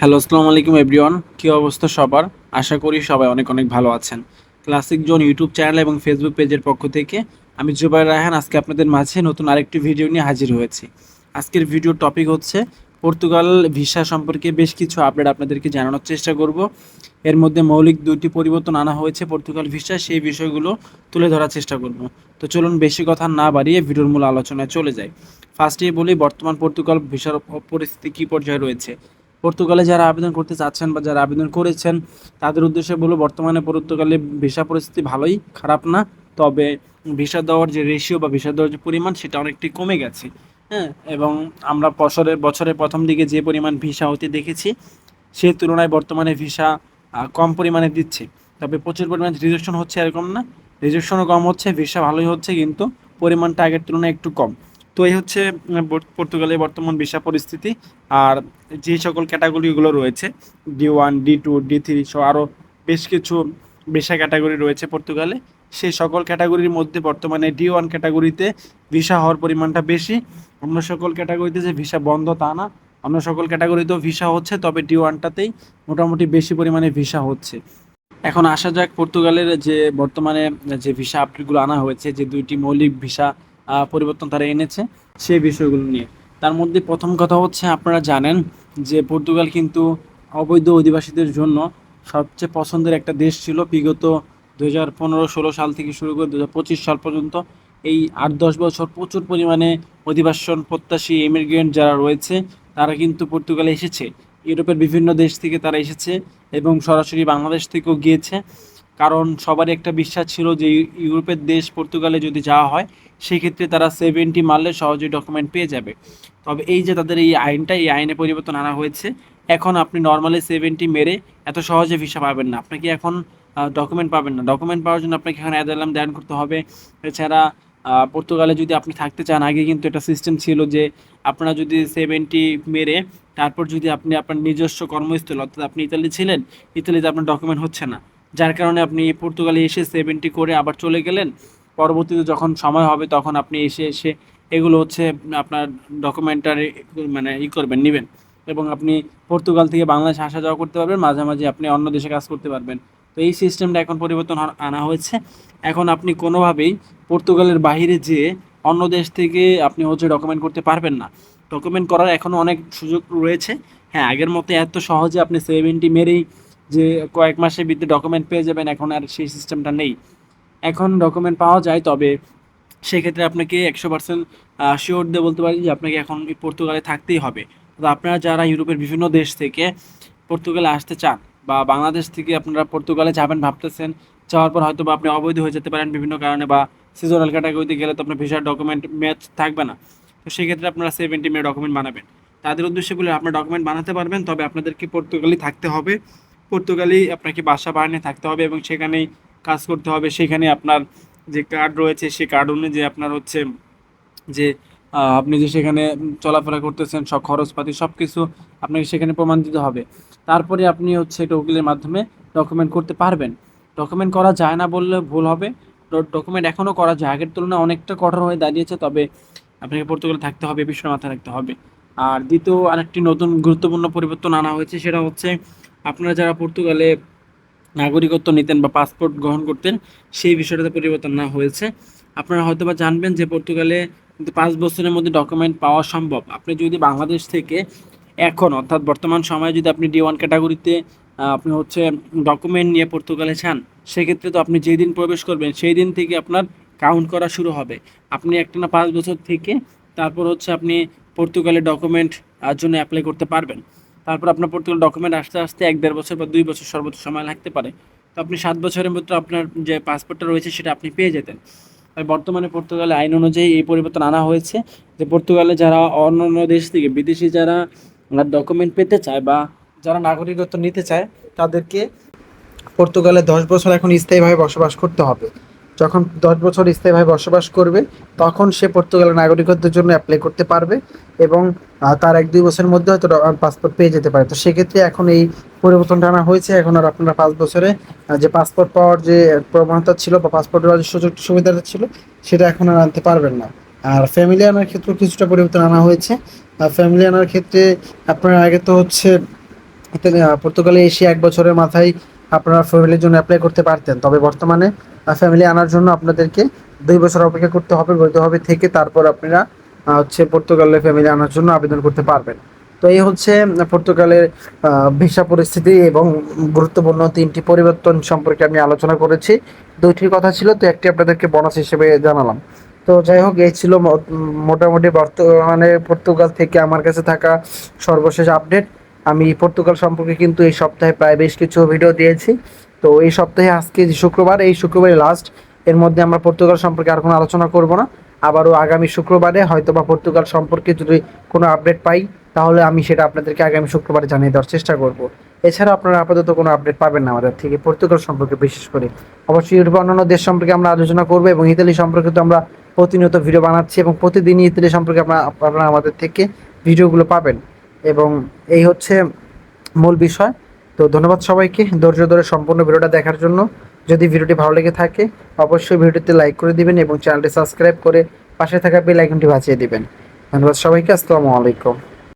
Hello, আসসালামু আলাইকুম everyone. কী অবস্থা সবার? আশা করি সবাই অনেক অনেক ভালো আছেন। ক্লাসিক জোন ইউটিউব চ্যানেল এবং ফেসবুক পেজের পক্ষ থেকে আমি জুবাই রায়হান আজকে আপনাদের মাঝে নতুন আরেকটি ভিডিও নিয়ে হাজির হয়েছি। আজকের ভিডিওর টপিক হচ্ছে পর্তুগাল ভিসা সম্পর্কে বেশ কিছু আপডেট আপনাদেরকে জানানোর চেষ্টা করব। এর মধ্যে মৌলিক দুটি পরিবর্তন আনা হয়েছে পর্তুগাল ভিসা সেই বিষয়গুলো তুলে ধরার চেষ্টা করব। তো চলুন বেশি কথা না বাড়িয়ে ভিডিওর মূল আলোচনায় চলে যাই। ফার্স্টেই বলি, বর্তমান পর্তুগাল ভিসার পরিস্থিতি কী পর্যায়ে রয়েছে? পর্তুগালে যারা আবেদন করতে চাচ্ছেন বা যারা আবেদন করেছেন, তাদের উদ্দেশ্যে বলব, বর্তমানে পর্তুগালে ভিসা পরিস্থিতি ভালোই খারাপ না। তবে ভিসা দেওয়ার যে রেশিও বা ভিসা দেওয়ার যে পরিমাণ, সেটা অনেকটি কমে গেছে। হ্যাঁ এবং আমরা বছরের বছরের প্রথম দিকে যে পরিমাণ ভিসা হতে দেখেছি সেই তুলনায় বর্তমানে ভিসা কম পরিমাণে দিচ্ছে। তবে প্রচুর পরিমাণে রিজেকশন হচ্ছে এরকম না। রিজেকশনও কম হচ্ছে, ভিসা ভালোই হচ্ছে, কিন্তু পরিমাণটা আগের তুলনায় একটু কম। তো এই হচ্ছে পর্তুগালের বর্তমান ভিসা পরিস্থিতি আর যে সকল ক্যাটাগরিগুলো রয়েছে D one D two D three সহ আরও বেশ কিছু ভিসা ক্যাটাগরি রয়েছে পর্তুগালে, সেই সকল ক্যাটাগরির মধ্যে বর্তমানে ডি ওয়ান ক্যাটাগরিতে ভিসা হওয়ার পরিমাণটা বেশি। অন্য সকল ক্যাটাগরিতে যে ভিসা বন্ধ তা না। অন্য সকল ক্যাটাগরিতেও ভিসা হচ্ছে, তবে ডি ওয়ানটাতেই মোটামুটি বেশি পরিমাণে ভিসা হচ্ছে। এখন আসা যাক পর্তুগালের যে বর্তমানে যে ভিসা আপডেটগুলো আনা হয়েছে, যে দুইটি মৌলিক ভিসা পরিবর্তন তারা এনেছে সেই বিষয়গুলো নিয়ে। তার মধ্যে প্রথম কথা হচ্ছে, আপনারা জানেন যে পর্তুগাল কিন্তু অবৈধ অধিবাসীদের জন্য সবচেয়ে পছন্দের একটা দেশ ছিল বিগত দু হাজার পনেরো, ষোলো সাল থেকে শুরু করে দু পঁচিশ সাল পর্যন্ত। এই আট দশ বছর প্রচুর পরিমাণে অধিবাসন প্রত্যাশী ইমিগ্রেন্ট যারা রয়েছে, তারা কিন্তু পর্তুগালে এসেছে। ইউরোপের বিভিন্ন দেশ থেকে তারা এসেছে এবং সরাসরি বাংলাদেশ থেকেও গিয়েছে। কারণ সবারই একটা বিশ্বাস ছিল যে ইউরোপের দেশ পর্তুগালে যদি যাওয়া হয়, সেক্ষেত্রে তারা সেভেন্টি মারলে সহজেই ডকুমেন্ট পেয়ে যাবে। তবে এই যে তাদের এই আইনটা, এই আইনে পরিবর্তন আনা হয়েছে, এখন আপনি নর্মালি সেভেন্টি মেরে এত সহজে ভিসা পাবেন না। আপনাকে এখন ডকুমেন্ট পাবেন না। ডকুমেন্ট পাওয়ার জন্য আপনাকে এখানে অ্যাদালাম দান করতে হবে। এছাড়া পর্তুগালে যদি আপনি থাকতে চান, আগে কিন্তু এটা সিস্টেম ছিল যে আপনারা যদি সেভেন্টি মেরে, তারপর যদি আপনি আপনার নিজস্ব কর্মস্থল, অর্থাৎ আপনি ইতালি ছিলেন, ইতালিতে আপনার ডকুমেন্ট হচ্ছে না। যার কারণে আপনি পর্তুগালে এসে সেভেন্টি করে আবার চলে গেলেন। পরবর্তীতে যখন সময় হবে তখন আপনি এসে এসে এগুলো হচ্ছে আপনার ডকুমেন্টারি মানে ই করবেন, নেবেন। এবং আপনি পর্তুগাল থেকে বাংলাদেশে আসা যাওয়া করতে পারবেন, মাঝে মাঝে আপনি অন্য দেশে কাজ করতে পারবেন। তো এই সিস্টেমটা এখন পরিবর্তন আনা হয়েছে। এখন আপনি কোনোভাবেই পর্তুগালের বাইরে যেয়ে অন্য দেশ থেকে আপনি হচ্ছে ডকুমেন্ট করতে পারবেন না। ডকুমেন্ট করার এখনও অনেক সুযোগ রয়েছে। হ্যাঁ আগের মতো এত সহজে আপনি সেভেন্টি মেরেই যে কয়েক মাসের ভিতরে ডকুমেন্ট পেয়ে যাবেন, এখন আর সেই সিস্টেমটা নেই। এখন ডকুমেন্ট পাওয়া যায়, তবে সেক্ষেত্রে আপনাকে একশো পার্সেন্ট শিওর দিয়ে বলতে পারি যে আপনাকে এখন পর্তুগালে থাকতেই হবে। তো আপনারা যারা ইউরোপের বিভিন্ন দেশ থেকে পর্তুগালে আসতে চান বা বাংলাদেশ থেকে আপনারা পর্তুগালে যাবেন ভাবতেছেন, যাওয়ার পর হয়তো বা আপনি অবৈধ হয়ে যেতে পারেন বিভিন্ন কারণে বা সিজনাল ক্যাটাগরিতে গেলে তো আপনার ভিসার ডকুমেন্ট ম্যাচ থাকবে না। তো সেক্ষেত্রে আপনারা সেভেন্টি মে ডকুমেন্ট বানাবেন। তাদের উদ্দেশ্যে বলে আপনার ডকুমেন্ট বানাতে পারবেন, তবে আপনাদেরকে পর্তুগালি থাকতে হবে। পর্তুগালি আপনাকে বাসা বানিয়ে থাকতে হবে এবং সেখানেই কাজ করতে হবে। সেখানে আপনার যে কার্ড রয়েছে, সেই কার্ড অনুযায়ী আপনার হচ্ছে যে আপনি যে সেখানে চলাফেরা করতেছেন, সব খরচপাতি সব কিছু আপনাকে সেখানে প্রমাণ দিতে হবে। তারপরে আপনি হচ্ছে এটা উকিলের মাধ্যমে ডকুমেন্ট করতে পারবেন। ডকুমেন্ট করা যায় না বললে ভুল হবে। ডকুমেন্ট এখনও করা যায়। আগের তুলনায় অনেকটা কঠোর হয়ে দাঁড়িয়েছে, তবে আপনাকে পর্তুগালে থাকতে হবে বিষয়টা মাথায় রাখতে হবে। আর দ্বিতীয় আরেকটি নতুন গুরুত্বপূর্ণ পরিবর্তন আনা হয়েছে, সেটা হচ্ছে আপনারা যারা পর্তুগালে নাগরিকত্ব নিতেন বা পাসপোর্ট গ্রহণ করতেন, সেই বিষয়টাতে পরিবর্তন না হয়েছে। আপনারা হয়তো বা জানবেন যে পর্তুগালে কিন্তু পাঁচ বছরের মধ্যে ডকুমেন্ট পাওয়া সম্ভব। আপনি যদি বাংলাদেশ থেকে এখন, অর্থাৎ বর্তমান সময়ে যদি আপনি ডি ওয়ান ক্যাটাগরিতে আপনি হচ্ছে ডকুমেন্ট নিয়ে পর্তুগালে চান সেক্ষেত্রে তো আপনি যেই দিন প্রবেশ করবেন, সেই দিন থেকে আপনার কাউন্ট করা শুরু হবে। আপনি একটা না পাঁচ বছর থেকে তারপর হচ্ছে আপনি পর্তুগালে ডকুমেন্ট জন্য অ্যাপ্লাই করতে পারবেন। তারপর আপনার পর্তুগাল ডকুমেন্ট আসতে আসতে এক দেড় বছর বা দুই বছর সর্বোচ্চ সময় লাগতে পারে। তো আপনি সাত বছরের মধ্যে আপনার যে পাসপোর্টটা রয়েছে সেটা আপনি পেয়ে যেতেন। আর বর্তমানে পর্তুগালে আইন অনুযায়ী এই পরিবর্তন আনা হয়েছে যে পর্তুগালে যারা অন্য অন্য দেশ থেকে বিদেশি যারা ডকুমেন্ট পেতে চায় বা যারা নাগরিকত্ব নিতে চায়, তাদেরকে পর্তুগালে দশ বছর এখন স্থায়ীভাবে বসবাস করতে হবে। যখন দশ বছর স্থায়ীভাবে বসবাস করবে, তখন সে পর্তুগালের নাগরিকত্বের জন্য অ্যাপ্লাই করতে পারবে এবং তার এক দুই বছরের মধ্যে হয়তো পাসপোর্ট পেয়ে যেতে পারে। তো সেক্ষেত্রে এখন এই পরিবর্তনটা আনা হয়েছে। এখন আর আপনারা পাঁচ বছরে যে পাসপোর্ট পাওয়ার যে প্রবণতা ছিল বা পাসপোর্ট পাওয়ার যে সুযোগ সুবিধাটা ছিল, সেটা এখন আর আনতে পারবেন না। আর ফ্যামিলি আনার ক্ষেত্রেও কিছুটা পরিবর্তন আনা হয়েছে। আর ফ্যামিলি আনার ক্ষেত্রে আপনার আগে তো হচ্ছে পর্তুগালে এসে এক বছরের মাথায় আপনারা ফ্যামিলির জন্য অ্যাপ্লাই করতে পারতেন। তবে বর্তমানে ফ্যামিলি আনার জন্য আপনাদেরকে দুই বছর অপেক্ষা করতে হবে বৈধভাবে থেকে তারপর আপনারা হচ্ছে পর্তুগালে ফ্যামিলি আনার জন্য আবেদন করতে পারবেন। তো এই হচ্ছে পর্তুগালের ভিসা পরিস্থিতি এবং গুরুত্বপূর্ণ তিনটি পরিবর্তন সম্পর্কে আমি আলোচনা করেছি। দুইটির কথা ছিল, তো একটি আপনাদেরকে বোনাস হিসেবে জানালাম। তো যাই হোক, এই ছিল মোটামুটি বর্তমানে পর্তুগাল থেকে আমার কাছে থাকা সর্বশেষ আপডেট আমি পর্তুগাল সম্পর্কে কিন্তু এই সপ্তাহে প্রায় বেশ কিছু ভিডিও দিয়েছি। তো এই সপ্তাহে আজকে যে শুক্রবার, এই শুক্রবারে লাস্ট এর মধ্যে আমরা পর্তুগাল সম্পর্কে আর কোনো আলোচনা করব না। আবারও আগামী শুক্রবারে হয়তো বা পর্তুগাল সম্পর্কে যদি কোনো আপডেট পাই, তাহলে আমি সেটা আপনাদেরকে আগামী শুক্রবারে জানিয়ে দেওয়ার চেষ্টা করব। এছাড়া আপনারা আপাতত কোনো আপডেট পাবেন না আমাদের থেকে পর্তুগাল সম্পর্কে বিশেষ করে। অবশ্যই ইউরোপ অন্যান্য দেশ সম্পর্কে আমরা আলোচনা করব এবং ইতালি সম্পর্কে তো আমরা প্রতিনিয়ত ভিডিও বানাচ্ছি এবং প্রতিদিনই ইতালি সম্পর্কে আপনারা আপনারা আমাদের থেকে ভিডিওগুলো পাবেন। এবং এই হচ্ছে মূল বিষয়। তো ধন্যবাদ সবাইকে ধৈর্য ধরে সম্পূর্ণ ভিডিওটা দেখার জন্য। যদি ভিডিওটি ভালো লেগে থাকে, অবশ্যই ভিডিওতে লাইক করে দিবেন এবং চ্যানেলটি সাবস্ক্রাইব করে পাশে থাকা বেল আইকনটি বাঁচিয়ে দিবেন। ধন্যবাদ সবাইকে, আসসালামু আলাইকুম।